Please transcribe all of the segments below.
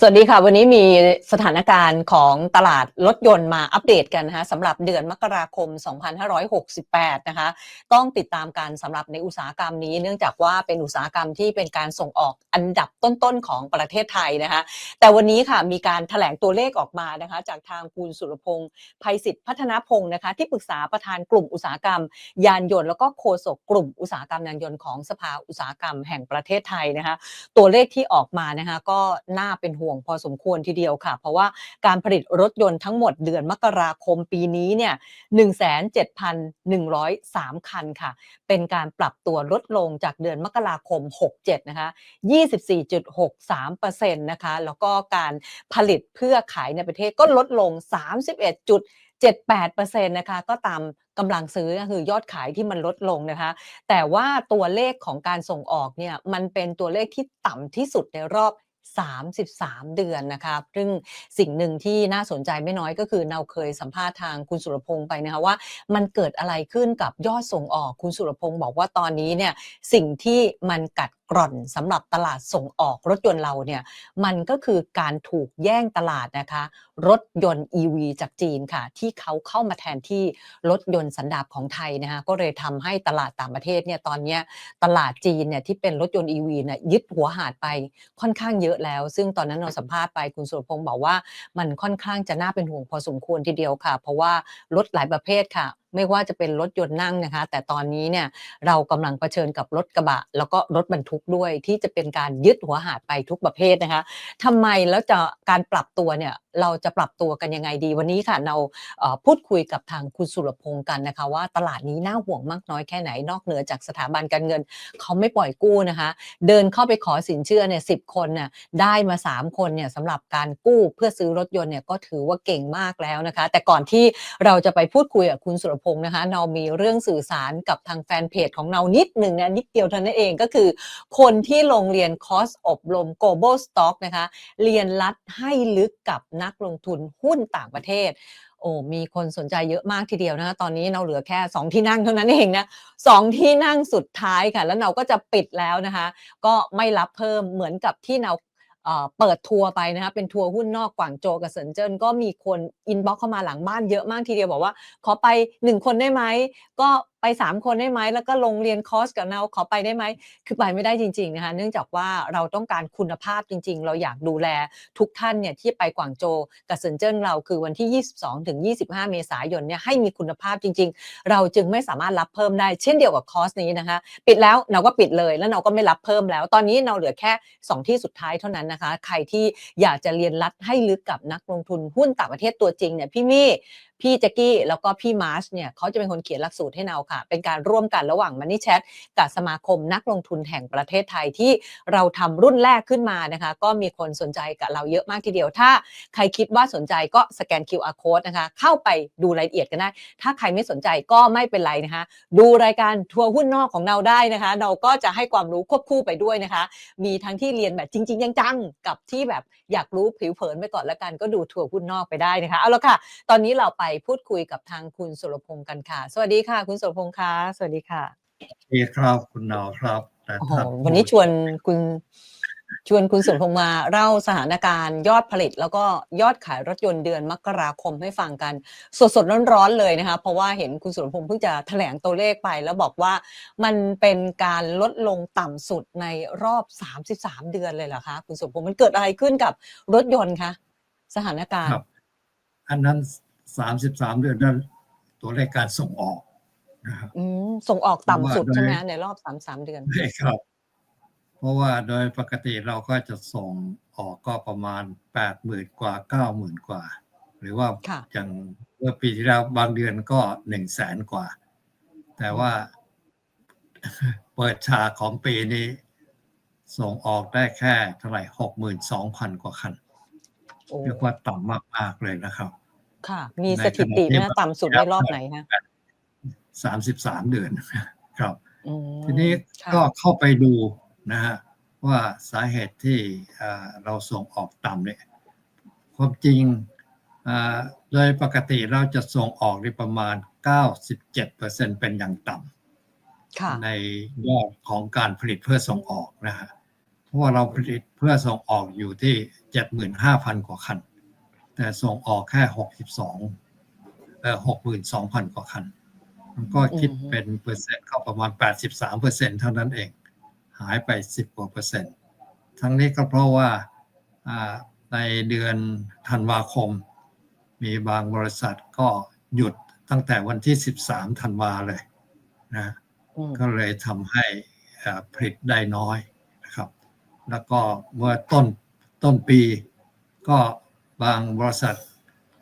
สวัสดีค่ะ วันนี้มีสถานการณ์ของตลาดรถยนต์มาอัปเดตกันนะคะสำหรับเดือนมกราคม 2568 นะคะ ต้องติดตามกันสำหรับในอุตสาหกรรมนี้ เนื่องจากว่าเป็นอุตสาหกรรมที่เป็นการส่งออกอันดับต้นๆของประเทศไทยนะคะ แต่วันนี้ค่ะมีการถแถลงตัวเลขออกมานะคะ จากทางคุณสุรพงศ์ภัยศิษฐ์พัฒนพงศ์นะคะ ที่ปรึกษาประธานกลุ่มอุตสาหกรรม ยานยนต์แล้วก็โฆษกกลุ่มอุตสาหกรรมยานยนต์ของสภาอุตสาหกรรมแห่งประเทศไทยนะคะ ตัวเลขที่ออกมานะคะก็น่าเป็นห่วงพอสมควรทีเดียวค่ะ เพราะว่าการผลิตรถยนต์ทั้งหมดเดือนมกราคมปีนี้เนี่ย17,103 คันค่ะ เป็นการปรับตัวลดลงจากเดือนมกราคม 67 นะคะ 24.63%นะคะ แล้วก็การผลิตเพื่อขายในประเทศก็ลดลง 31. 78%นะคะก็ตามกำลังซื้อก็คือยอดขายที่มันลดลงนะคะ แต่ว่าตัวเลขของการส่งออกเนี่ยมันเป็นตัวเลขที่ต่ำที่สุดในรอบ 33 เดือนนะคะซึ่งสิ่งหนึ่งที่น่าสนใจไม่น้อยก็คือเราเคยสัมภาษณ์ทางคุณสุรพงศ์ไปนะคะว่า มันเกิดอะไรขึ้นกับยอดส่งออกคุณสุรพงศ์บอกว่าตอนนี้เนี่ยสิ่งที่มันกัดกร่อนสำหรับตลาดส่งออกรถยนต์เราเนี่ยมันก็คือการถูกแย่งตลาดนะคะ รถยนต์ EV จากจีนค่ะ ที่เขาเข้ามาแทนที่รถยนต์สันดาปของไทยนะคะก็เลยทำให้ตลาดต่างประเทศเนี่ยตอนนี้ตลาดจีนเนี่ยที่เป็นรถยนต์ EV เนี่ยยึดหัวหาดไปค่อนข้างเยอะแล้ว ซึ่งตอนนั้นเราสัมภาษณ์ไปคุณสุรพงศ์บอกว่า มันค่อนข้างจะน่าเป็นห่วงพอสมควรทีเดียวค่ะ เพราะว่ารถหลายประเภทค่ะไม่ว่าจะเป็นรถยนต์นั่งนะคะ แต่ตอนนี้เนี่ยเรากำลังเผชิญกับรถกระบะ แล้วก็รถบรรทุกด้วยที่จะเป็นการยึดหัวหาดไปทุกประเภทนะคะทำไมแล้วจะการปรับตัวเนี่ย เราจะปรับตัวกันยังไงดี วันนี้ค่ะเราพูดคุยกับทางคุณสุรพงศ์กันนะคะ ว่าตลาดนี้น่าห่วงมากน้อยแค่ไหนนอกเหนือจากสถาบันการเงิน เขาไม่ปล่อยกู้นะคะ เดินเข้าไปขอสินเชื่อเนี่ยสิคนน่ยได้มา 3 คนเนี่ยสำหรับการกู้เพื่อซื้อรถยนต์เนี่ยก็ถือว่าเก่งมากแล้วนะคะ แต่ก่อนที่เราจะไปพูดคุยกับคุณสุรพงศ์นะคะ เรามีเรื่องสื่อสารกับทางแฟนเพจของเรานิดหนึ่งนะนิดเดียวเท่านั้นเองก็คือ คนที่ลงเรียนคอร์สอบรม global stock นะคะ เรียนรัดให้ลึกกับนัักลงทุนหุ้นต่างประเทศ โอ้มีคนสนใจเยอะมากทีเดียวนะคะตอนนี้เราเหลือแค่ 2 ที่นั่งเท่านั้นเองนะสองที่นั่งสุดท้ายค่ะ แล้วเราก็จะปิดแล้วนะคะ ก็ไม่รับเพิ่มเหมือนกับที่เราเปิดทัวร์ไปนะคะเป็นทัวร์หุ้นนอกกวางโจกับเซินเจิ้นก็มีคนอินบ็อกเข้ามาหลังบ้านเยอะมากทีเดียวบอกว่า ขอไป 1 คนได้ไหมก็ ไป3คนได้ไหมแล้วก็ลงเรียนคอร์สกับเราขอไปได้ไหมคือไปไม่ได้จริงๆนะคะเนื่องจากว่าเราต้องการคุณภาพจริง ๆ เราอยากดูแลทุกท่านเนี่ยที่ไปกวางโจวกับเซินเจิ้นเราคือวันที่ 22ถึง25 เมษายนเนี่ยให้มีคุณภาพจริง ๆ เราจึงไม่สามารถรับเพิ่มได้เช่นเดียวกับคอร์สนี้นะคะปิดแล้วเราก็ปิดเลยแล้วเราก็ไม่รับเพิ่มแล้ว ตอนนี้เราเหลือแค่ 2 ที่สุดท้ายเท่านั้นนะคะ ใครที่อยากจะเรียนรัดให้ลึกกับนักลงทุนหุ้นต่างประเทศตัวจริงเนี่ยพี่มี่พี่แจ็กกี้แล้วก็พี่มาร์ชเนี่ยเขาจะเป็นคนเขียนหลักสูตรให้เราค่ะ เป็นการร่วมกันระหว่าง Money Chat กับสมาคมนักลงทุนแห่งประเทศไทยที่เราทำรุ่นแรกขึ้นมานะคะ ก็มีคนสนใจกับเราเยอะมากทีเดียว ถ้าใครคิดว่าสนใจก็สแกน QR code นะคะ เข้าไปดูรายละเอียดกันได้ ถ้าใครไม่สนใจก็ไม่เป็นไรนะคะ ดูรายการทัวร์หุ้นนอกของเราได้นะคะ เราก็จะให้ความรู้ควบคู่ไปด้วยนะคะ มีทั้งที่เรียนแบบจริง ๆ จังๆ กับที่แบบอยากรู้ผิวเผินไปก่อนแล้วกันก็ดูทัวร์หุ้นนอกไปได้นะคะ เอาละค่ะ ตอนนี้เราไปพูดคุยกับทางคุณสุรพงศ์กันค่ะ สวัสดีค่ะ คุณสุรพงศ์ค่ะสวัสดีค่ะดีครับคุณหนาวครับแต่โอ้โหถ้าวันนี้ชวนคุณชวนคุณสุรพงศ์มาเล่าสถานการณ์ยอดผลิต แล้วก็ยอดขายรถยนต์เดือนมกราคมให้ฟังกัน สดๆร้อนๆเลยนะคะ เพราะว่าเห็นคุณสุรพงศ์เพิ่งจะแถลงตัวเลขไป แล้วบอกว่ามันเป็นการลดลงต่ำสุดในรอบ 33 เดือนเลยเหรอคะคุณสุรพงศ์มันเกิดอะไรขึ้นกับรถยนต์คะสถานการณ์ครับอันนั้น สามสิบสามเดือนนั้นตัวเลขการส่งออกนะครับอืมส่งออกต่ำสุดว่าโดยใช่ไหมในรอบสามสามเดือนใช่ครับ เพราะว่าโดยปกติเราก็จะส่งออกก็ประมาณแปดหมื่นกว่าเก้าหมื่นกว่า หรือว่าค่ะอย่างเมื่อปีที่แล้วบางเดือนก็หนึ่งแสนกว่า แต่ว่าเปิดฉากของปีนี้ ส่งออกได้แค่เท่าไหร่หกหมื่นสองพันกว่าคันโอ้เรียกว่าต่ำมากๆเลยนะครับ ค่ะ มีในสถิติขณะที่นะต่ำสุดในรอบไหนคะสามสิบสามเดือนครับอืมทีนี้ค่ะก็เข้าไปดูนะฮะว่าสาเหตุที่เอ่อเราส่งออกต่ำเนี่ยความจริงเอ่อโดยปกติเราจะส่งออกในประมาณ 97%เป็นอย่างต่ค่ะำในยอดของการผลิตเพื่อส่งออกนะฮะเพราะว่าเราผลิตเพื่อส่งออกอยู่ที่ 75,000 กว่าคัน แต่ส่งออกแค่62เอ่อ62,000กว่าคัน มันก็คิดอืมเป็นเปอร์เซ็นต์เข้าประมาณ83เปอร์เซ็นต์เท่านั้นเอง หายไป10กว่าเปอร์เซ็นต์ ทั้งนี้ก็เพราะว่าอ่าในเดือนธันวาคม มีบางบริษัทก็หยุดตั้งแต่วันที่ 13 ธันวาเลยนะอืมก็เลยทำให้เอ่อผลิตได้น้อยนะครับ แล้วก็เมื่อต้นต้นปีก็ บางบริษัท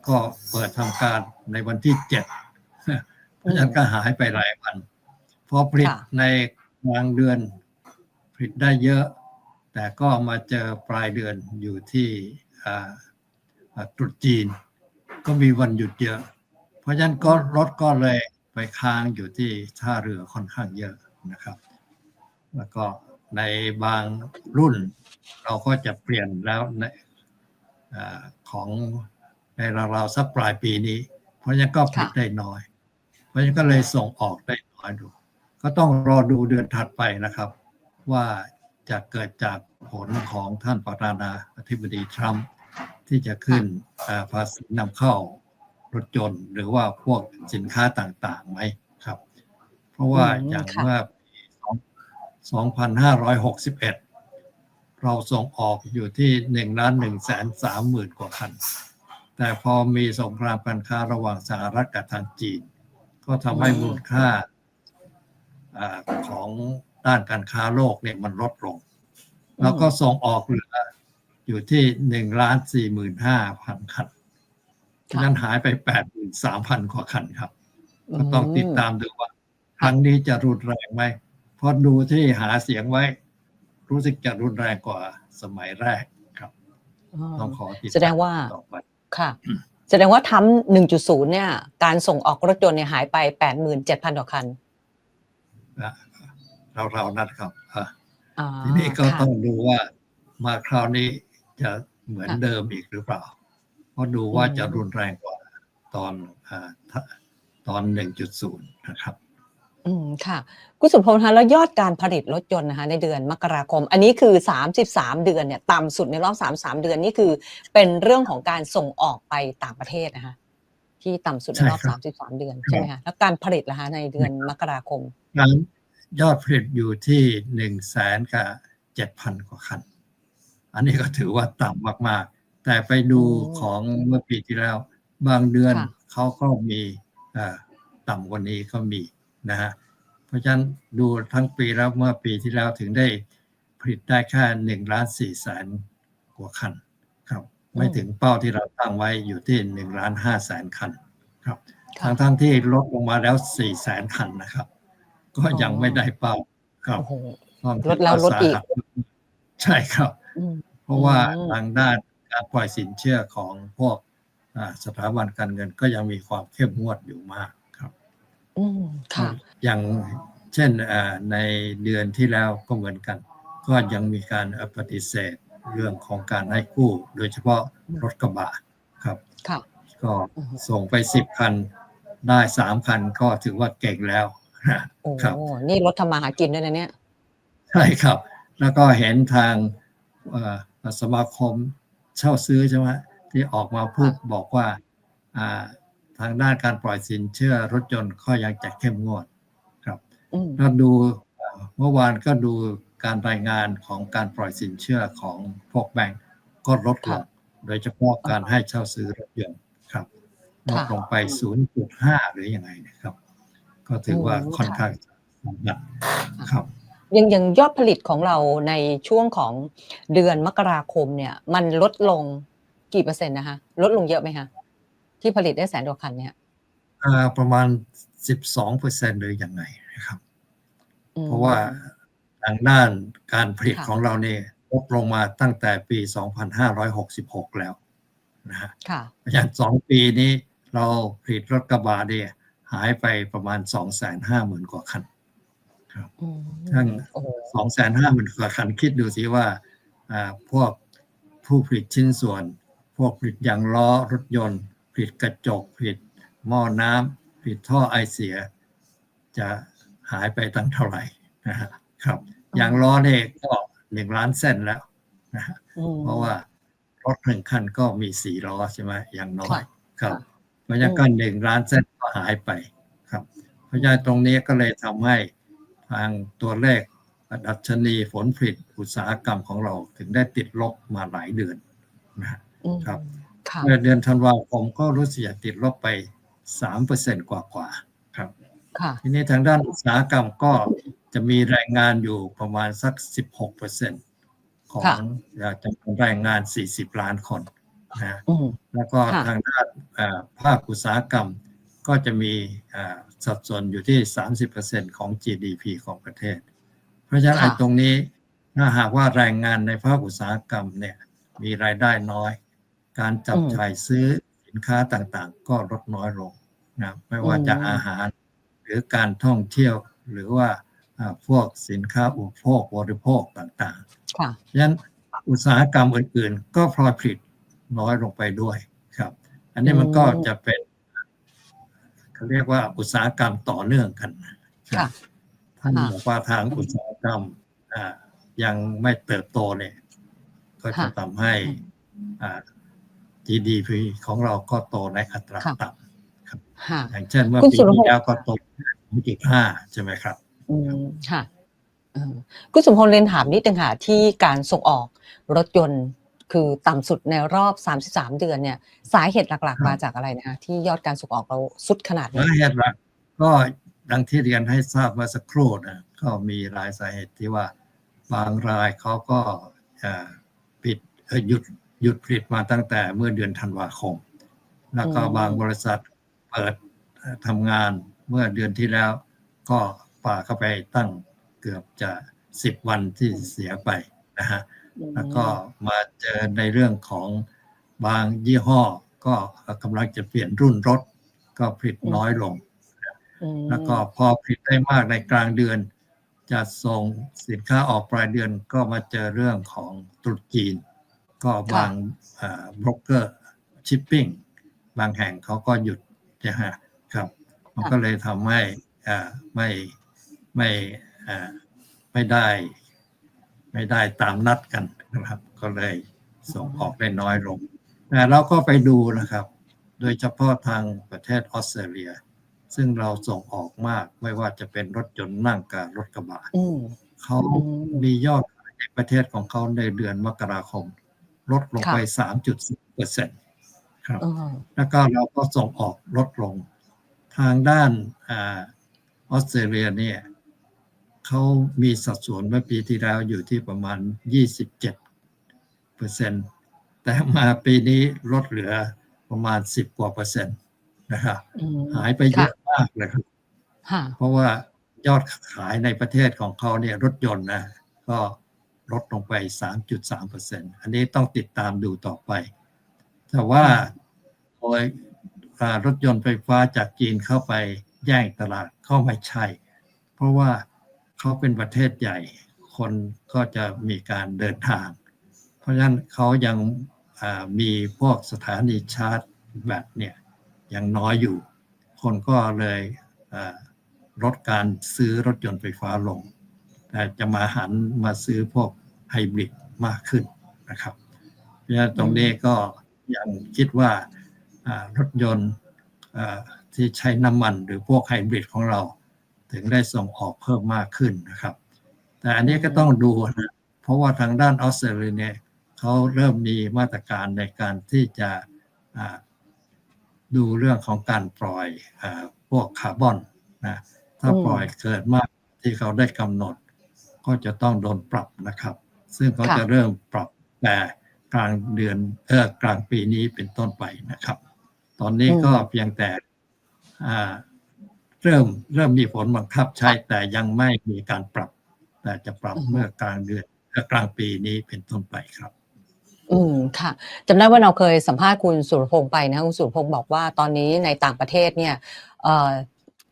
ก็เปิดทำการในวันที่7เพราะฉะนั้นก็หายไปหลายวัน พอผลิตค่ะในกลางเดือนผลิตได้เยอะ แต่ก็มาเจอปลายเดือนอยู่ที่อ่าอ่าตรุษจีน ก็มีวันหยุดเยอะ เพราะฉะนั้นก็รถก็เลยไปค้างอยู่ที่ท่าเรือค่อนข้างเยอะนะครับ แล้วก็ในบางรุ่นเราก็จะเปลี่ยนแล้วในอา ของในราวๆสักปลายปีนี้ เพราะฉะนั้นก็ผลิตค่ะได้น้อย เพราะฉะนั้นก็เลยส่งออกได้น้อยดู ก็ต้องรอดูเดือนถัดไปนะครับ ว่าจะเกิดจากผลของท่านประธานาธิบดีทรัมป์ที่จะขึ้นอ่าภาษีนำเข้ารถยนต์ หรือว่าพวกสินค้าต่างๆไหมครับ เพราะว่าอืมอย่างค่ะเมื่อปี2561 เราส่งออกอยู่ที่1ล้าน1แสน3หมื่นกว่าคัน แต่พอมีสงครามการค้าระหว่างสหรัฐกับทางจีน ก็ทำให้มูลค่าอาของด้านการค้าโลกเนี่ยมันลดลง แล้วก็ส่งออกเหลืออยู่ที่หนึ่งล้านสี่หมื่นห้าพันคันฉะนั้นหายไปแปดหมื่นสามพันกว่าคันครับ ก็ต้องติดตามดูว่า ครั้งนี้จะรุนแรงไหมเพราะดูที่หาเสียงไว้ รู้สึกจะรุนแรงกว่าสมัยแรกครับอืมต้องขอติดตมแสดงว่าต่อไปค่ะ แสดงว่าทั้ม1.0เนี่ย การส่งออกรถยนต์เนี่ยหายไป87,000กว่าคันนะเราๆนั่นครับอะอ่าทีนี้ก็ค่ะต้องดูว่ามาคราวนี้จะเหมือนค่ะเดิมอีกหรือเปล่า เพราะดูว่าอืมจะรุนแรงกว่าตอนอาถ้าตอน 1.0 นะครับ อืมค่ะคุณสุพงษ์คะแล้วยอดการผลิตรถยนต์นะคะในเดือนมกราคม อันนี้คือ 33 เดือนเนี่ยต่ำสุดในรอบ 33 เดือนนี่คือ เป็นเรื่องของการส่งออกไปต่างประเทศนะคะที่ต่ำสุดในรอบใช่ครับ33 เดือนใช่ไหมคะแล้วการผลิตล่ะคะในเดือนมกราคมการยอดผลิตอยู่ที่หนึ่งแสนกับเจ็ดพันกว่าคัน อันนี้ก็ถือว่าต่ำมากๆ แต่ไปดูอืมของเมื่อปีที่แล้ว บางเดือนค่ะเขาก็มีเอ่อต่ำกว่านี้ก็มี นะฮะเพราะฉะนั้นดูทั้งปีแล้วเมื่อปีที่แล้วถึงได้ผลิตได้แค่หนึ่งล้านสี่แสนกว่าคันครับ ไม่ถึงเป้าที่เราตั้งไว้อยู่ที่หนึ่งล้านห้าแสนคันครับค่ะทั้งทั้งๆที่ลดลงมาแล้วสี่แสนคันนะครับ ก็ยังอ๋อไม่ได้เป้าครับโอ้โหความลดแล้วลดอีกสาหัสใช่ครับอืมเพราะว่าอืมทางด้านการปล่อยสินเชื่อของพวกอ่าสถาบันการเงินก็ยังมีความเข้มงวดอยู่มากครับ อืมค่ะ อย่างเช่นอ่าในเดือนที่แล้วก็เหมือนกัน ก็ยังมีการปฏิเสธเรื่องของการให้กู้ โดยเฉพาะรถกระบะครับค่ะก็อือฮึส่งไปสิบคันได้สามคันก็ถือว่าเก่งแล้วโอ้ครับนี่รถทำมาหากินด้วยนะเนี่ยใช่ครับ แล้วก็เห็นทางเอ่อสมาคมเช่าซื้อใช่ไหมที่ออกมาพูดบอกว่าอ่า ทางด้านการปล่อยสินเชื่อรถยนต์ก็ยังจะเข้มงวดครับอืมแล้วดูเอ่อเมื่อวานก็ดูการรายงานของการปล่อยสินเชื่อของพวกแบงก์ก็ลดลงโดยเฉพาะการให้เช่าซื้อรถยนต์ครับลดลงไป 0.5 หรือยังไงนะครับ ก็ถือว่าค่อนข้างหนักครับยังยังยอดผลิตของเราในช่วงของเดือนมกราคมเนี่ย มันลดลงกี่เปอร์เซ็นต์นะคะ ลดลงเยอะไหมคะ ที่ผลิตได้แสนกว่าคันเนี่ยอ่าประมาณ12เปอร์เซ็นหรือยังไงนะครับอืมเพราะว่าทางด้านการผลิตค่ะของเราเนี่ยลดลงมาตั้งแต่ปี 2566 แล้วนะฮะค่ะเพราะฉะนั้นสองปีนี้เราผลิตรถกระบะเนี่ยหายไปประมาณ 250,000 กว่าคันอืมทั้งโอ้โห250,000 กว่าคันคิดดูสิว่าอ่าพวกผู้ผลิตชิ้นส่วน พวกผลิตยางล้อรถยนต์ ผลิตกระจกผลิตหม้อน้ำผลิตท่อไอเสีย จะหายไปตั้งเท่าไหร่นะฮะครับยางล้อเนี่ยก็หนึ่งล้านเส้นแล้วนะฮะอืมเพราะว่ารถหนึ่งคันก็มีสี่ล้อใช่ไหมอย่างน้อยค่ะครับค่ะเพราะฉะนั้นก็หนึ่งล้านเส้นก็หายไปครับ เพราะฉะนั้นตรงนี้ก็เลยทำให้ทางตัวเลขดัชนีฝนผลิตอุตสาหกรรมของเราถึงได้ติดลบมาหลายเดือนนะฮะอืมครับค่ะ เมื่อเดือนธันวาคมก็รู้สึกจะติดลบไปสามเปอร์เซ็นกว่าๆครับค่ะทีนี้ทางด้านอุตสาหกรรมก็จะมีแรงงานอยู่ประมาณสัก16เปอร์เซ็นของค่ะจำนวนแรงงาน40ล้านคนนะอืมแล้วก็ค่ะทางด้านเอ่อภาคอุตสาหกรรมก็จะมีเอ่อสัดส่วนอยู่ที่ 30%ของ GDP ของประเทศ เพราะฉะนั้นค่ะไอ้ตรงนี้ถ้าหากว่าแรงงานในภาคอุตสาหกรรมเนี่ยมีรายได้น้อย การจับจ่ายซื้อสินค้าต่างๆ ก็ลดน้อยลงนะไม่ว่าจะอาหารหรือการท่องเที่ยวหรือว่าอ่าพวกสินค้าอุปโภคบริโภคต่างๆค่ะฉะนั้นอุตสาหกรรมอื่นๆ ก็พลอยผลิตน้อยลงไปด้วยครับ อันนี้มันก็อืมจะเป็นเขาเรียกว่าอุตสาหกรรมต่อเนื่องกันค่ะท่านค่ะบอกว่าทางอุตสาหกรรมอ่ายังไม่เติบโตเนี่ย ก็จะค่ะทำให้อ่า GDP ของเราก็โตในอัตราค่ะต่ค่ะำอย่างเช่นเมื่อคุณปีสุรพงษ์ที่แล้วก็โต2.5ใช่ไหมครับ อืมค่ะเออคุณสมพงษ์เรียนถามนิดนึงค่ะที่การส่งออกรถยนต์คือต่ำสุดในรอบ 33 เดือนเนี่ย สาเหตุหลักครัๆบมาจากอะไรนะคะที่ยอดการส่งออกเราสุดขนาดนี้สาเหตุหลักก็ดังที่เรียนให้ทราบเมื่อสักครู่นะก็มีหลายสาเหตุที่ว่าบางรายเขาก็เอ่อปิดเอ่อหยุด หยุดผลิตมาตั้งแต่เมื่อเดือนธันวาคม แล้วก็อืมบางบริษัทเปิดเอ่อทำงานเมื่อเดือนที่แล้ว ก็ป่าเข้าไปตั้งเกือบจะสิบวันที่เสียไปนะฮะแล้วก็มาเจอในเรื่องของบางยี่ห้อ ก็กำลังจะเปลี่ยนรุ่นรถ ก็ผลิตน้อยลงอืมแล้วก็พอผลิตได้มากในกลางเดือน จะส่งสินค้าออกปลายเดือนก็มาเจอเรื่องของตรุษจีน ก็บางบล็อกเกอร์ชิปปิ้งบางแห่งเขาก็หยุดนะฮะครับ มันก็เลยทำให้อ่าไม่ไม่อ่าไม่ได้ ไม่ได้ตามนัดกันนะครับ ก็เลยส่งออกได้น้อยลงแต่เราก็ไปดูนะครับ โดยเฉพาะทางประเทศออสเตรเลีย ซึ่งเราส่งออกมากไม่ว่าจะเป็นรถยนต์นั่งกับรถกระบะอืมเขาอืมมียอดขายในประเทศของเขาในเดือนมกราคม ลดลงไป 3.4เปอร์เซ็นต์ครับอืมแล้วก็เราก็ส่งออกลดลง ทางด้านอาออสเตรเลียเนี่ยเขามีสัดส่วนเมื่อปีที่แล้วอยู่ที่ประมาณ 27เปอร์เซ็นต์แต่มาปีนี้ลดเหลือประมาณ 10 กว่าเปอร์เซ็นต์นะครับอืมหายไปเยอะมากเลยครับค่ะเพราะว่ายอดขายในประเทศของเขาเนี่ยรถยนต์นะก็ ลดลงไป 3.3%อันนี้ต้องติดตามดูต่อไป แต่ว่าโดยอ่ารถยนต์ไฟฟ้าจากจีนเข้าไปแย่งตลาดก็ไม่ใช่ เพราะว่าเขาเป็นประเทศใหญ่ คนก็จะมีการเดินทาง เพราะฉะนั้นเขายังอ่ามีพวกสถานีชาร์จแบตเนี่ยยังน้อยอยู่ คนก็เลยอ่าลดการซื้อรถยนต์ไฟฟ้าลงแต่ จะมาหันมาซื้อพวกไฮบริดมากขึ้นนะครับ เพราะฉะนั้นตรงนี้ก็ยังคิดว่าอ่ารถยนต์อ่าที่ใช้น้ำมันหรือพวกไฮบริดของเรา ถึงได้ส่งออกเพิ่มมากขึ้นนะครับ แต่อันนี้ก็ต้องดูนะเพราะว่าทางด้านออสเตรเลียเนี่ยเขาเริ่มมีมาตรการในการที่จะอ่าดูเรื่องของการปล่อยอาพวกคาร์บอนนะถ้าอืมปล่อยเกิดมากที่เขาได้กำหนด ก็จะต้องโดนปรับนะครับ ซึ่งเขาค่ะจะเริ่มปรับแต่กลางเดือนเออกลางปีนี้เป็นต้นไปนะครับ ตอนนี้ก็เพียงแต่อ่าเริ่มเริ่มมีผลบังคับใช้แต่ยังไม่มีการปรับ แต่จะปรับอือฮึเมื่อกลางเดือนเอ่อกลางปีนี้เป็นต้นไปครับอืมค่ะจำได้ว่าเราเคยสัมภาษณ์คุณสุรพงษ์ไปนะคุณสุรพงษ์บอกว่าตอนนี้ในต่างประเทศเนี่ยเอ่อ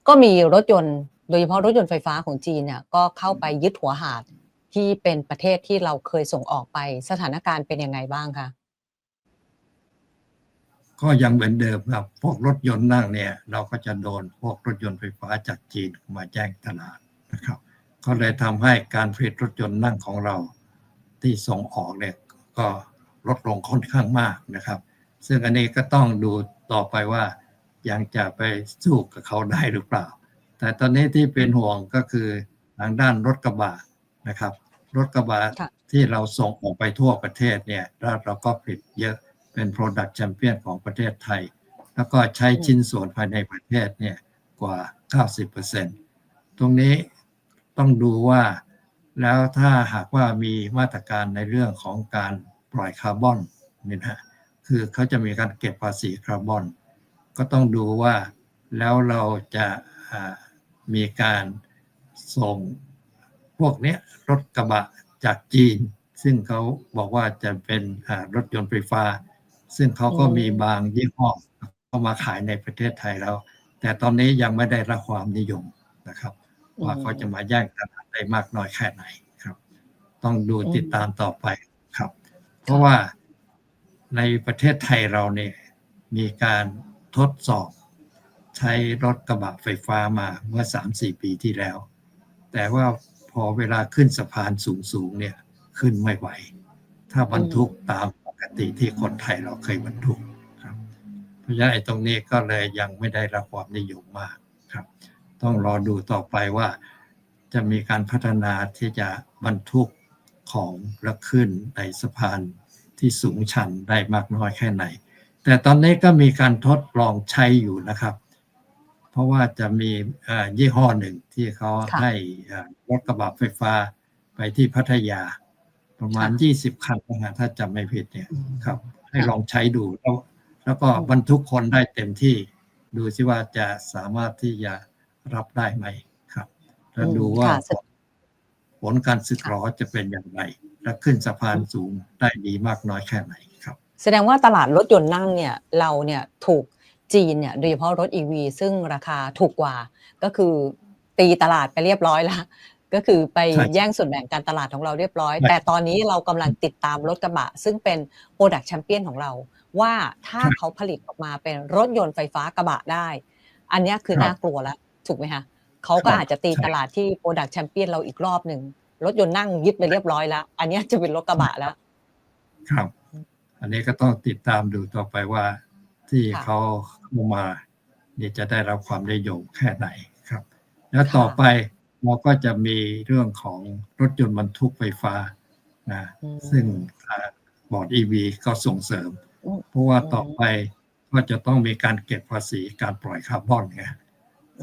ก็มีรถยนต์ โดยเฉพาะรถยนต์ไฟฟ้าของจีนเนี่ยก็เข้าไปยึดหัวหาดที่เป็นประเทศที่เราเคยส่งออกไปสถานการณ์เป็นยังไงบ้างคะก็ยังเหมือนเดิมครับ พวกรถยนต์นั่งเนี่ย เราก็จะโดนพวกรถยนต์ไฟฟ้าจากจีนมาแจ้งตลาดนะครับ ก็เลยทำให้การผลิตรถยนต์นั่งของเราที่ส่งออกเนี่ยก็ลดลงค่อนข้างมากนะครับ ซึ่งอันนี้ก็ต้องดูต่อไปว่ายังจะไปสู้กับเขาได้หรือเปล่า แต่ตอนนี้ที่เป็นห่วงก็คือทางด้านรถกระบะนะครับ รถกระบะค่ะที่เราส่งออกไปทั่วประเทศเนี่ยเราเราก็ผลิตเยอะเป็น Product Champion ของประเทศไทย แล้วก็ใช้ชิ้นส่วนภายในประเทศเนี่ยกว่า 90%ตรงนี้ต้องดูว่า แล้วถ้าหากว่ามีมาตรการในเรื่องของการปล่อยคาร์บอนนี่นะฮะคือเขาจะมีการเก็บภาษีคาร์บอน ก็ต้องดูว่าแล้วเราจะอ่า มีการส่งพวกนี้รถกระบะจากจีน ซึ่งเขาบอกว่าจะเป็นรถยนต์ไฟฟ้า ซึ่งเขาก็มีบางยี่ห้อเข้ามาขายในประเทศไทยแล้ว แต่ตอนนี้ยังไม่ได้รับความนิยมนะครับ ว่าเขาจะมาแย่งตลาดได้มากน้อยแค่ไหนครับ ต้องดูติดตามต่อไปครับ เพราะว่าในประเทศไทยเราเนี่ยมีการทดสอบ ใช้รถกระบะไฟฟ้ามาเมื่อ 3-4 ปีที่แล้ว แต่ว่าพอเวลาขึ้นสะพานสูงๆเนี่ยขึ้นไม่ไหว ถ้าบรรทุกตามปกติที่คนไทยเราเคยบรรทุกครับเพราะฉะนั้นไอ้ตรงนี้ก็เลยยังไม่ได้รับความนิยมมากครับ ต้องรอดูต่อไปว่า จะมีการพัฒนาที่จะบรรทุกของและขึ้นในสะพานที่สูงชันได้มากน้อยแค่ไหน แต่ตอนนี้ก็มีการทดลองใช้อยู่นะครับ เพราะว่าจะมีเอ่อยี่ห้อหนึ่งที่เขาค่ะให้เอ่อรถกระบะไฟฟ้าไปที่พัทยา ประมาณค่ะ20คันนะฮะถ้าจำไม่ผิดเนี่ยอืมครับ ให้ค่ะลองใช้ดูแล้วแล้วก็บรรทุกคนได้เต็มที่ ดูซิว่าจะสามารถที่จะรับได้ไหมครับ แล้วดูว่าค่ะผลการสึกหรอจะเป็นอย่างไร และขึ้นสะพานสูงได้ดีมากน้อยแค่ไหนครับ แสดงว่าตลาดรถยนต์นั่งเนี่ย เราเนี่ยถูก จีนเนี่ยโดยเฉพาะรถ EV ซึ่งราคาถูกกว่าก็คือตีตลาดไปเรียบร้อยแล้วก็คือไปใช่แย่งส่วนแบ่งการตลาดของเราเรียบร้อยใช่แต่ตอนนี้เรากำลังติดตามรถกระบะ ซึ่งเป็น Product Champion ของเรา ว่าถ้าครับเขาผลิตออกมาเป็นรถยนต์ไฟฟ้ากระบะได้ อันเนี้ยคือครับน่ากลัวแล้วถูกไหมคะเขาก็ครับอาจจะตีใช่ตลาดที่ Product Champion เราอีกรอบหนึ่งรถยนต์นั่งยึดไปเรียบร้อยแล้ว อันเนี้ยจะเป็นรถกระบะแล้ว ครับ อันนี้ก็ต้องติดตามดูต่อไปว่า ที่ค่ะเขาเข้ามานี่จะได้รับความนิยมแค่ไหนครับ แล้วต่อค่ะไปเราก็จะมีเรื่องของรถยนต์บรรทุกไฟฟ้านะอืมซึ่งอ่าบอร์ด EV ก็ส่งเสริมอืมเพราะว่าต่อไปก็จะต้องมีการเก็บภาษีการปล่อยคาร์บอนไง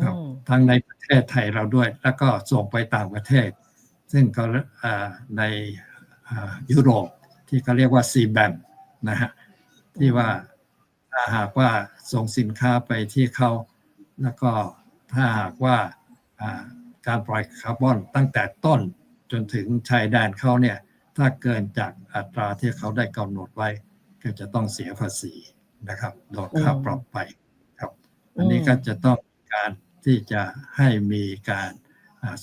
ครับอืมทั้งในประเทศไทยเราด้วย แล้วก็ส่งไปต่างประเทศ ซึ่งก็อ่าในอ่ายุโรปที่เขาเรียกว่า c b a m นะฮะที่ว่า ถ้าหากว่าส่งสินค้าไปที่เขาแล้วก็ถ้าหากว่าการปล่อยคาร์บอนตั้งแต่ต้นจนถึงชายแดนเขาเนี่ยถ้าเกินจากอัตราที่เขาได้กำหนดไว้ ก็จะต้องเสียภาษีนะครับโดนค่าปรับไปครับ อันนี้ก็จะต้องการที่จะให้มีการ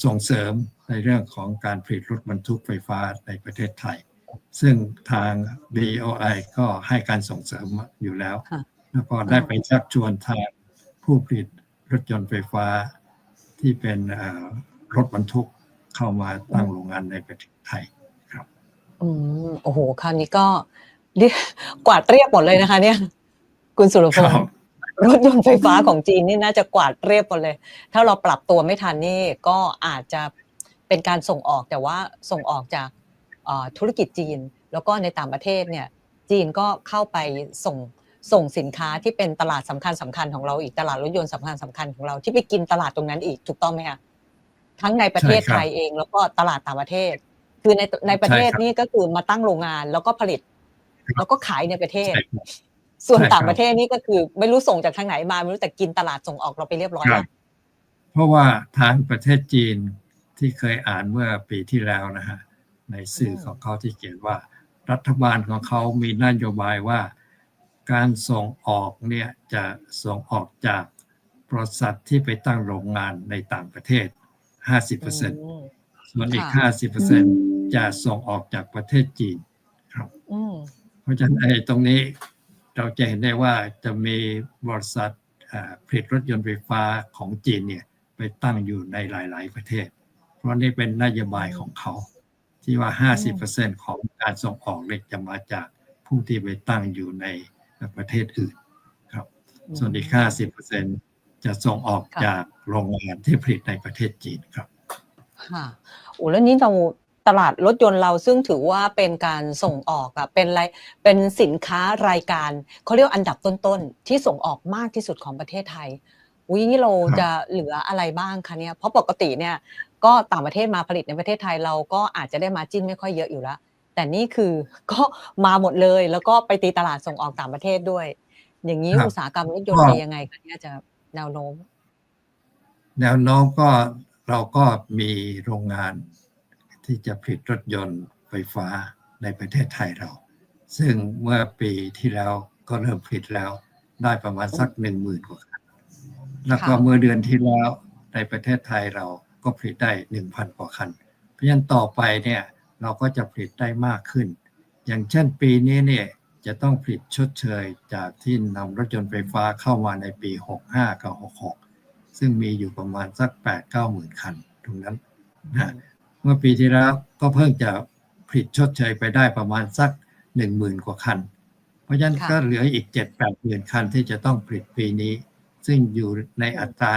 ส่งเสริมในเรื่องของการผลิตรถบรรทุกไฟฟ้าในประเทศไทย ซึ่งทาง BOI ก็ให้การส่งเสริมอยู่แล้วค่ะแล้วก็ได้ไปชักชวนทางผู้ผลิตรถยนต์ไฟฟ้าที่เป็นอ่ารถบรรทุกเข้ามาตั้งโรงงานในประเทศไทยครับอืมโอ้โห คราวนี้ก็เรียกกวาดเรียบหมดเลยนะคะ เนี่ย คุณสุรพครังบศ์รถยนต์ไฟฟ้าของจีนนี่น่าจะกวาดเรียบหมดเลย ถ้าเราปรับตัวไม่ทันนี่ก็อาจจะเป็นการส่งออกแต่ว่าส่งออกจากเอ่อ ธุรกิจจีน แล้วก็ในต่างประเทศเนี่ยจีนก็เข้าไปส่งส่งสินค้าที่เป็นตลาดสำคัญสำคัญของเราอีกตลาดรถยนต์สำคัญสำคัญของเราที่ไปกินตลาดตรงนั้นอีกถูกต้องไหมคะทั้งในประเทศใช่ครับไทยเอง แล้วก็ตลาดต่างประเทศ คือในในประเทศใช่ครับนี่ก็คือมาตั้งโรงงานแล้วก็ผลิต แล้วก็ขายในประเทศใช่ครับส่วนใช่ครับต่างประเทศนี่ก็คือไม่รู้ส่งจากทางไหนมาไม่รู้แต่กินตลาดส่งออกเราไปเรียบร้อยครัแล้บวเพราะว่าทางประเทศจีนที่เคยอ่านเมื่อปีที่แล้วนะฮะ ในสื่ออืมของเขาที่เขียนว่า รัฐบาลของเขามีนโยบายว่า การส่งออกเนี่ยจะส่งออกจากบริษัทที่ไปตั้งโรงงานในต่างประเทศ 50%อืมส่วนอีกค่ะ50%จะส่งออกจากประเทศจีนครับอืมเพราะฉะนั้นไอ้ตรงนี้เราจะเห็นได้ว่าจะมีบริษัทอ่าผลิตรถยนต์ไฟฟ้าของจีนเนี่ยไปตั้งอยู่ในหลาย ๆ ประเทศ เพราะนี่เป็นนโยบายของเขา ที่ว่า 50%ของการส่งออกเนี่ยจะมาจากผู้ที่ไปตั้งอยู่ในประเทศอื่นครับ ส่วนอีก 50%จะส่งออกค่ะจากโรงงานที่ผลิตในประเทศจีนครับค่ะโอ้แล้วนี้เราตลาดรถยนต์เราซึ่งถือว่าเป็นการส่งออกอะเป็นไรเป็นสินค้ารายการเขาเรียกว่าอันดับต้นๆ ที่ส่งออกมากที่สุดของประเทศไทยอุ้ยนี่เราครับจะเหลืออะไรบ้างคะเนี่ยเพราะปกติเนี่ย ก็ต่างประเทศมาผลิตในประเทศไทยเราก็อาจจะได้มาจิ้นไม่ค่อยเยอะอยู่แล้ว แต่นี่คือก็มาหมดเลยแล้วก็ไปตีตลาดส่งออกต่างประเทศด้วย อย่างนี้ครับอุตสาหกรรมรถยนต์ก็เป็นยังไงคะเนี่ยจะแนวโน้ม แนวโน้มก็เราก็มีโรงงานที่จะผลิตรถยนต์ไฟฟ้าในประเทศไทยเรา ซึ่งเมื่อปีที่แล้วก็เริ่มผลิตแล้วได้ประมาณสักหนึ่งหมื่นกว่าคันแล้วก็ค่ะเมื่อเดือนที่แล้วในประเทศไทยเรา ก็ผลิตได้หนึ่งพันกว่าคัน เพราะฉะนั้นต่อไปเนี่ยเราก็จะผลิตได้มากขึ้น อย่างเช่นปีนี้เนี่ยจะต้องผลิตชดเชยจากที่นำรถยนต์ไฟฟ้าเข้ามาในปี 65 กับ 66 ซึ่งมีอยู่ประมาณสัก 8 9หมื่นคันตรงนั้นนะเมื่อปีที่แล้วก็เพิ่งจะผลิตชดเชยไปได้ประมาณสัก 1 0,000 กว่าคัน เพราะฉะนั้นค่ะก็เหลืออีก 7 8หมื่นคันที่จะต้องผลิตปีนี้ ซึ่งอยู่ในอัตรา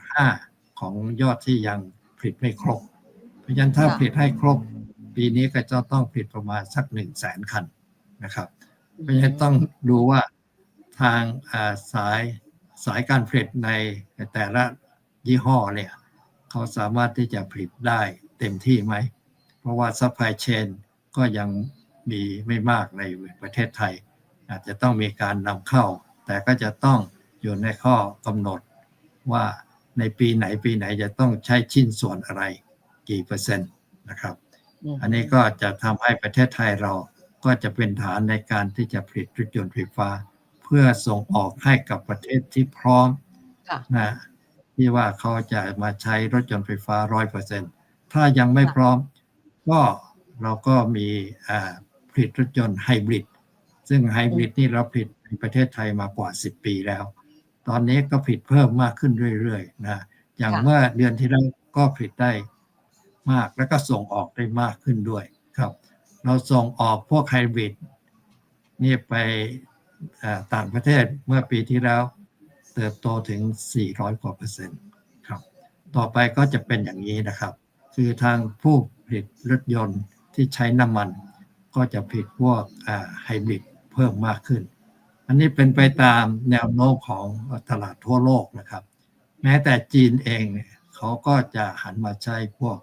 1.5 ของยอดที่ยังผลิตไม่ครบ เพราะฉะนั้นถ้าค่ะผลิตให้ครบ ปีนี้ก็จะต้องผลิตประมาณสัก1 0 0 0 0แสนคันนะครับ เพราะฉะนั้นต้องดูว่าทางอ่าสายสายการผลิตในแต่ละยี่ห้อเนี่ยเขาสามารถที่จะผลิตได้เต็มที่ไหม เพราะว่าซัพพลายเชนก็ยังมีไม่มากในประเทศไทย อาจจะต้องมีการนำเข้า แต่ก็จะต้องอยู่ในข้อกำหนดว่า ในปีไหนปีไหนจะต้องใช้ชิ้นส่วนอะไรกี่เปอร์เซ็นต์นะครับมอันนี้ก็จะทำให้ประเทศไทยเราก็จะเป็นฐานในการที่จะผลิตรถยนต์ไฟฟ้า เพื่อส่งออกให้กับประเทศที่พร้อมค่ะนะที่ว่าเขาจะมาใช้รถยนต์ไฟฟ้าร้อยเปอร์เซ็นถ้ายังไม่ค่ะพร้อมก็เราก็มีอ่าผลิตรถยนต์ไฮบริดซึ่งไฮบริดนี่เราผลิตในประเทศไทยมากว่า 10 ปีแล้ว ตอนนี้ก็ผลิตเพิ่มมากขึ้นเรื่อยๆนะอย่างเมื่อเดือนที่แล้วก็ผลิตได้มากแล้วก็ส่งออกได้มากขึ้นด้วยครับ เราส่งออกพวกไฮบริดนี่ไปต่างประเทศเมื่อปีที่แล้ว เติบโตถึง 400 กว่าเปอร์เซ็นต์ครับ ต่อไปก็จะเป็นอย่างนี้นะครับ คือทางผู้ผลิตรถยนต์ที่ใช้น้ำมัน ก็จะผลิตพวกไฮบริดเพิ่มมากขึ้น อันนี้เป็นไปตามแนวโน้มของตลาดทั่วโลกนะครับ แม้แต่จีนเองเขาก็จะหันมาใช้พวก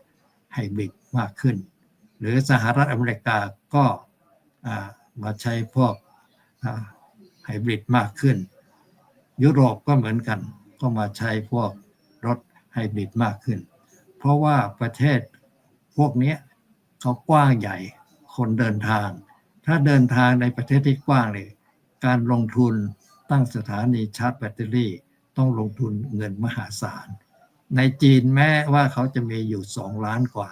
ไฮบริดมากขึ้น หรือสหรัฐอเมริกาก็มาใช้พวกไฮบริดมากขึ้น ยุโรปก็เหมือนกัน ก็มาใช้พวกรถไฮบริดมากขึ้น เพราะว่าประเทศพวกนี้เขากว้างใหญ่คนเดินทาง ถ้าเดินทางในประเทศที่กว้างเลย การลงทุนตั้งสถานีชาร์จแบตเตอรี่ ต้องลงทุนเงินมหาศาล ในจีนแม้ว่าเขาจะมีอยู่สองล้านกว่า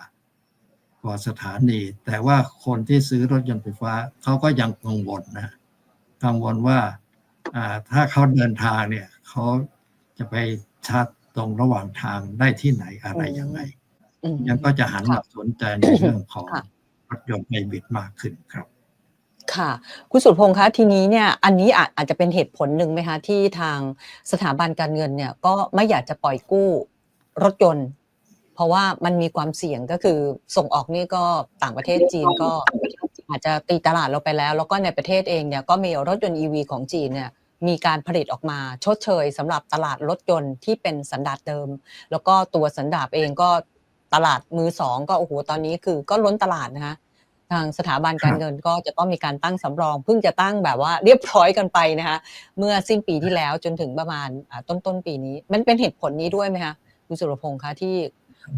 กว่าสถานี แต่ว่าคนที่ซื้อรถยนต์ไฟฟ้าเขาก็ยังกังวลนะกังวลว่าอ่าถ้าเขาเดินทางเนี่ยเขาจะไปชาร์จตรงระหว่างทางได้ที่ไหนอะไรยังไงอืมยังก็จะหันมาสนใจในเรื่องของค่ะรถยนต์ไฮบริดมากขึ้นครับ ค่ะ คุณสุรพงษ์คะทีนี้เนี่ยอันนี้อาจอาจจะเป็นเหตุผลหนึ่งไหมคะที่ทางสถาบันการเงินเนี่ยก็ไม่อยากจะปล่อยกู้รถยนต์ เพราะว่ามันมีความเสี่ยงก็คือส่งออกนี่ก็ต่างประเทศจีนก็อาจจะตีตลาดเราไปแล้ว แล้วก็ในประเทศเองเนี่ยก็มีรถยนต์ EV ของจีนเนี่ยมีการผลิตออกมาชดเชยสำหรับตลาดรถยนต์ที่เป็นสันดาปเดิม แล้วก็ตัวสันดาปเองก็ตลาดมือสองก็โอ้โหตอนนี้คือก็ล้นตลาดนะคะ ทางสถาบันการเงินก็จะต้องมีการตั้งสำรอง เพิ่งจะตั้งแบบว่าเรียบร้อยกันไปนะคะเมื่อสิ้นปีที่แล้วจนถึงประมาณอ่าต้นต้นๆปีนี้ มันเป็นเหตุผลนี้ด้วยไหมคะคุณสุรพงษ์คะที่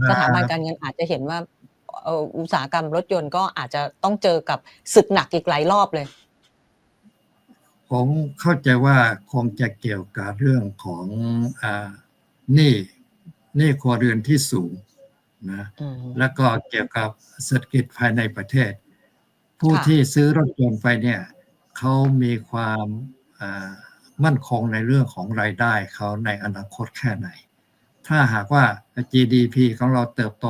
สถาบันการเงินอาจจะเห็นว่าเอ่ออุตสาหกรรมรถยนต์ก็อาจจะต้องเจอกับศึกหนักอีกหลายรอบเลย ผมเข้าใจว่าคงจะเกี่ยวกับเรื่องของอ่าหนี้หนี้ครัวเรือนที่สูง นะอืมแล้วก็เกี่ยวกับเศรษฐกิจภายในประเทศ ผู้ค่ะที่ซื้อรถยนต์ไปเนี่ยเขามีความอ่ามั่นคงในเรื่องของรายได้เขาในอนาคตแค่ไหน ถ้าหากว่า GDP ของเราเติบโต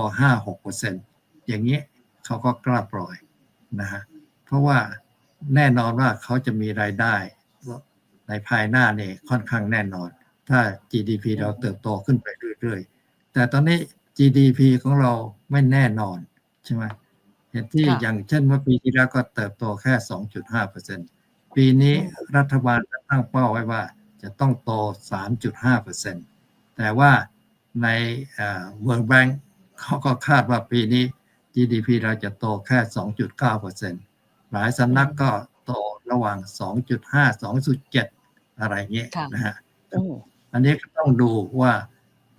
5-6%อย่างนี้เขาก็กล้าปล่อยนะฮะเพราะว่าแน่นอนว่าเขาจะมีรายได้ในภายหน้าเนี่ยค่อนข้างแน่นอน ถ้า GDP เราเติบโตขึ้นไปเรื่อยๆ แต่ตอนนี้ GDP ของเราไม่แน่นอนใช่ไหมเห็นที่ค่ะอย่างเช่นเมื่อปีที่แล้วก็เติบโตแค่ 2.5%ปีนี้รัฐบาลตั้งเป้าไว้ว่าจะต้องโต 3.5%แต่ว่าในเอ่อ World Bank เขาก็คาดว่าปีนี้ GDP เราจะโตแค่ 2.9%หลายสำนักก็โตระหว่าง 2.5 2.7 อะไรเงี้ยค่ะนะฮะอืมอันนี้ก็ต้องดูว่า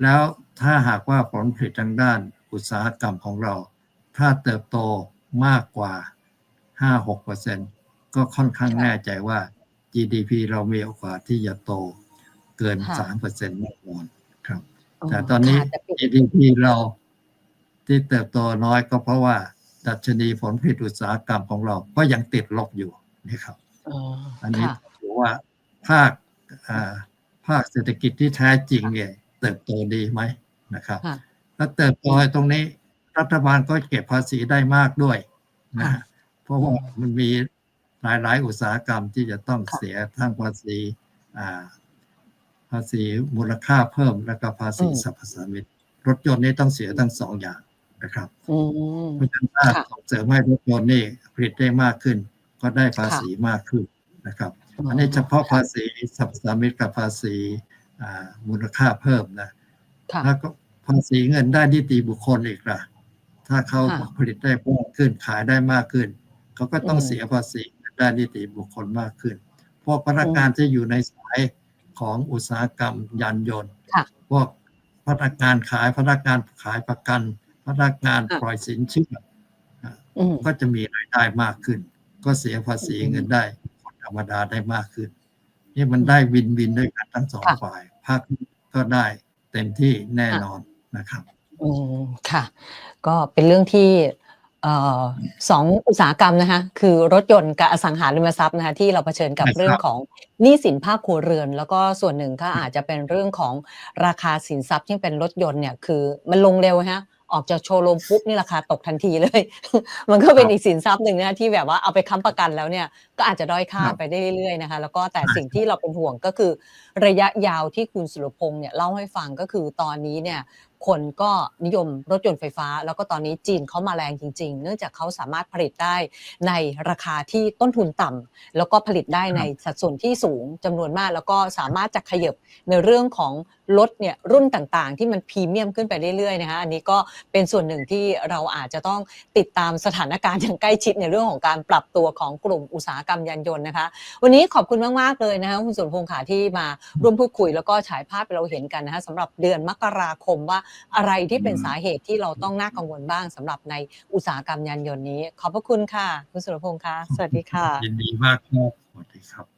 แล้วถ้าหากว่าผลผลิตทางด้านอุตสาหกรรมของเรา ถ้าเติบโตมากกว่า 5-6%ก็ค่อนข้างค่ะแน่ใจว่า GDP เรามีโอกาสที่จะโตเกินค่ะ3%แน่นอนครับ แต่ตอนนี้ค่ะแต่ปี GDP เราที่เติบโตน้อยก็เพราะว่า ดัชนีผลผลิตอุตสาหกรรมของเราก็ยังติดลบอยู่นะครับอ๋ออันนี้ค่ะถือว่าภาคอ่าภาคเศรษฐกิจที่แท้จริงเนี่ย เติบโตดีไหมนะครับค่ะถ้าเติบโตตรงนี้รัฐบาลก็เก็บภาษีได้มากด้วยนะค่ะฮะเพราะว่ามันมีหลายๆ อุตสาหกรรมที่จะต้องค่ะเสียทั้งภาษีอ่าภาษีมูลค่าเพิ่มแล้วก็ภาษีสรรพสามิตรถยนต์นี่ต้องเสียทั้งสองอย่างนะครับอืมเพราะฉะนั้นถ้าค่ะส่งเสริมให้รถยนต์นี่ผลิตได้มากขึ้น ก็ได้ภาษีมากขึ้นนะครับ อันนี้เฉพาะภาษีสรรพสามิตกับภาษีอ่า มูลค่าเพิ่มนะค่ะแล้วก็ภาษีเงินได้นิติบุคคลอีกล่ะ ถ้าเขาค่ะผลิตได้เพิ่มขึ้นขายได้มากขึ้น เขาก็ต้องอืมเสียภาษีเงินได้นิติบุคคลมากขึ้น พวกพนักงานที่อยู่ในสายของอุตสาหกรรมยานยนต์ค่ะพวกพนักงานขายพนักงานขายประกัน พนักงานค่ะปล่อยสินเชื่ออืมก็จะมีรายได้มากขึ้น ก็เสียภาษีอืมเงินได้คนธรรมดาได้มากขึ้น นี่มันได้วินวินด้วยกันทั้งสองค่ะฝ่ายภาคก็ได้เต็มที่แน่นอนนะครับอืมค่ะ ก็เป็นเรื่องที่เอ่อสองอุตสาหกรรมนะคะคือรถยนต์กับอสังหาริมทรัพย์นะคะที่เราเผชิญกับใช่ครับเรื่องของหนี้สินภาคครัวเรือน แล้วก็ส่วนหนึ่งก็อาจจะเป็นเรื่องของราคาสินทรัพย์ที่เป็นรถยนต์เนี่ยคือมันลงเร็วฮะ ออกจากโชว์รูมปุ๊บนี่ราคาตกทันทีเลย มันก็เป็นอีกสินทรัพย์หนึ่งนะที่แบบว่าเอาไปค้ำประกันแล้วเนี่ยก็อาจจะด้อยค่าครับไปได้เรื่อยๆนะคะ แล้วก็แต่ใช่สิ่งที่เราเป็นห่วงก็คือระยะยาวที่คุณสุรพงษ์เนี่ยเล่าให้ฟังก็คือตอนนี้เนี่ยคนก็นิยมรถยนต์ไฟฟ้า แล้วก็ตอนนี้จีนเขามาแรงจริง ๆ เนื่องจากเขาสามารถผลิตได้ในราคาที่ต้นทุนต่ำแล้วก็ผลิตได้ในสัดส่วนที่สูงจำนวนมาก แล้วก็สามารถจะขยับในเรื่องของ รถเนี่ยรุ่นต่างๆ ที่มันพรีเมียมขึ้นไปเรื่อยๆนะคะอันนี้ก็เป็นส่วนหนึ่งที่เราอาจจะต้องติดตามสถานการณ์อย่างใกล้ชิดในเรื่องของการปรับตัวของกลุ่มอุตสาหกรรมยานยนต์นะคะ วันนี้ขอบคุณมากๆเลยนะคะคุณสุรพงษ์ค่ะที่มาร่วมพูดคุย แล้วก็ฉายภาพให้เราเห็นกันนะคะสำหรับเดือนมกราคมว่าอะไรที่เป็นสาเหตุที่เราต้องน่ากังวลบ้างสำหรับในอุตสาหกรรมยานยนต์นี้ ขอบพระคุณค่ะ คุณสุรพงษ์ค่ะสวัสดีค่ะยินดีมากครับสวัสดีครับ